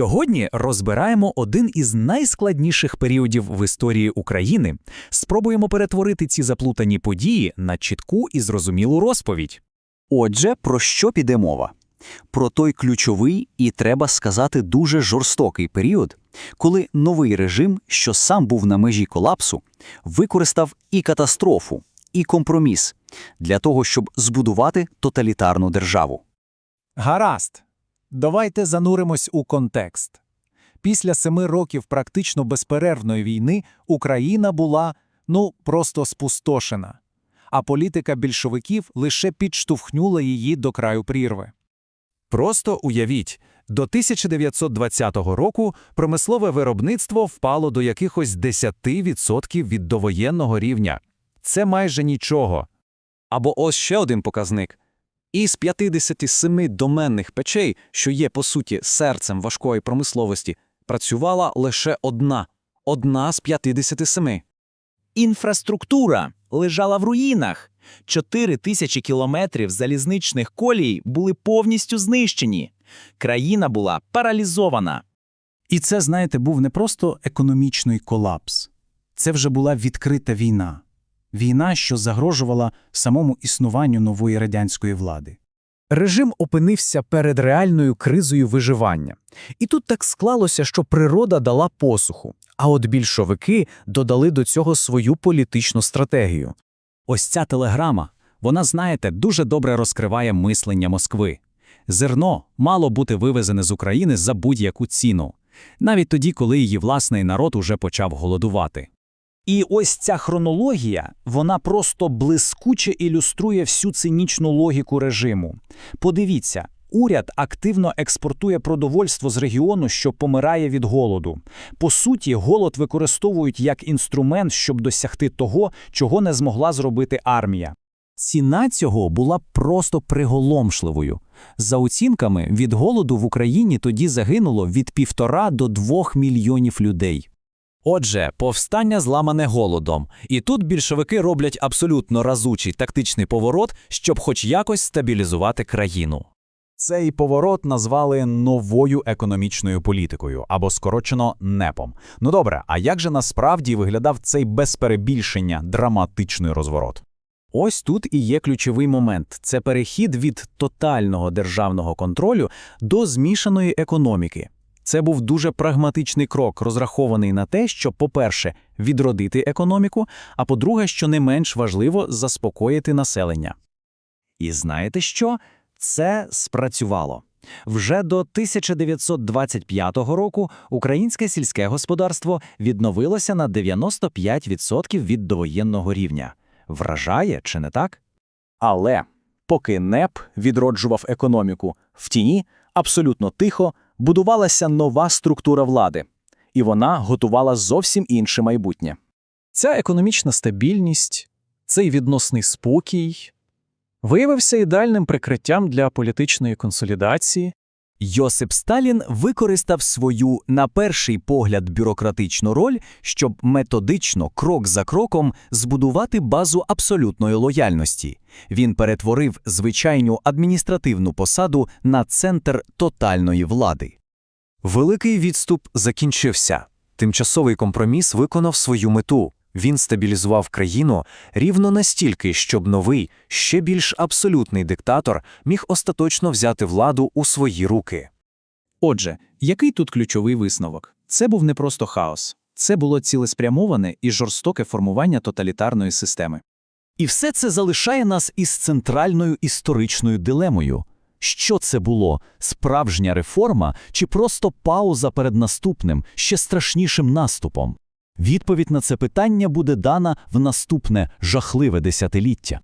Сьогодні розбираємо один із найскладніших періодів в історії України. Спробуємо перетворити ці заплутані події на чітку і зрозумілу розповідь. Отже, про що піде мова? Про той ключовий і, треба сказати, дуже жорстокий період, коли новий режим, що сам був на межі колапсу, використав і катастрофу, і компроміс для того, щоб збудувати тоталітарну державу. Гаразд. Давайте зануримось у контекст. Після семи років практично безперервної війни Україна була, ну, просто спустошена, а політика більшовиків лише підштовхнула її до краю прірви. Просто уявіть, до 1920 року промислове виробництво впало до якихось 10% від довоєнного рівня. Це майже нічого. Або ось ще один показник. Із 57 доменних печей, що є, по суті, серцем важкої промисловості, працювала лише одна. Одна з 57. Інфраструктура лежала в руїнах. Чотири тисячі кілометрів залізничних колій були повністю знищені. Країна була паралізована. І це, знаєте, був не просто економічний колапс. Це вже була відкрита війна. Війна, що загрожувала самому існуванню нової радянської влади. Режим опинився перед реальною кризою виживання. І тут так склалося, що природа дала посуху, а от більшовики додали до цього свою політичну стратегію. Ось ця телеграма, вона, знаєте, дуже добре розкриває мислення Москви. Зерно мало бути вивезене з України за будь-яку ціну, навіть тоді, коли її власний народ уже почав голодувати. І ось ця хронологія, вона просто блискуче ілюструє всю цинічну логіку режиму. Подивіться, уряд активно експортує продовольство з регіону, що помирає від голоду. По суті, голод використовують як інструмент, щоб досягти того, чого не змогла зробити армія. Ціна цього була просто приголомшливою. За оцінками, від голоду в Україні тоді загинуло від півтора до двох мільйонів людей. Отже, повстання зламане голодом. І тут більшовики роблять абсолютно разучий тактичний поворот, щоб хоч якось стабілізувати країну. Цей поворот назвали новою економічною політикою або скорочено НЕПом. Ну добре, а як же насправді виглядав цей без перебільшення драматичний розворот? Ось тут і є ключовий момент це перехід від тотального державного контролю до змішаної економіки. Це був дуже прагматичний крок, розрахований на те, щоб, по-перше, відродити економіку, а по-друге, що не менш важливо, заспокоїти населення. І знаєте що? Це спрацювало. Вже до 1925 року українське сільське господарство відновилося на 95% від довоєнного рівня. Вражає, чи не так? Але поки НЕП відроджував економіку в тіні, абсолютно тихо будувалася нова структура влади, і вона готувала зовсім інше майбутнє. Ця економічна стабільність, цей відносний спокій виявився ідеальним прикриттям для політичної консолідації. Йосип Сталін використав свою, на перший погляд, бюрократичну роль, щоб методично, крок за кроком, збудувати базу абсолютної лояльності. Він перетворив звичайну адміністративну посаду на центр тотальної влади. Великий відступ закінчився. Тимчасовий компроміс виконав свою мету. Він стабілізував країну рівно настільки, щоб новий, ще більш абсолютний диктатор міг остаточно взяти владу у свої руки. Отже, який тут ключовий висновок? Це був не просто хаос, це було цілеспрямоване і жорстоке формування тоталітарної системи. І все це залишає нас із центральною історичною дилемою. Що це було справжня реформа чи просто пауза перед наступним, ще страшнішим наступом? Відповідь на це питання буде дана в наступне жахливе десятиліття.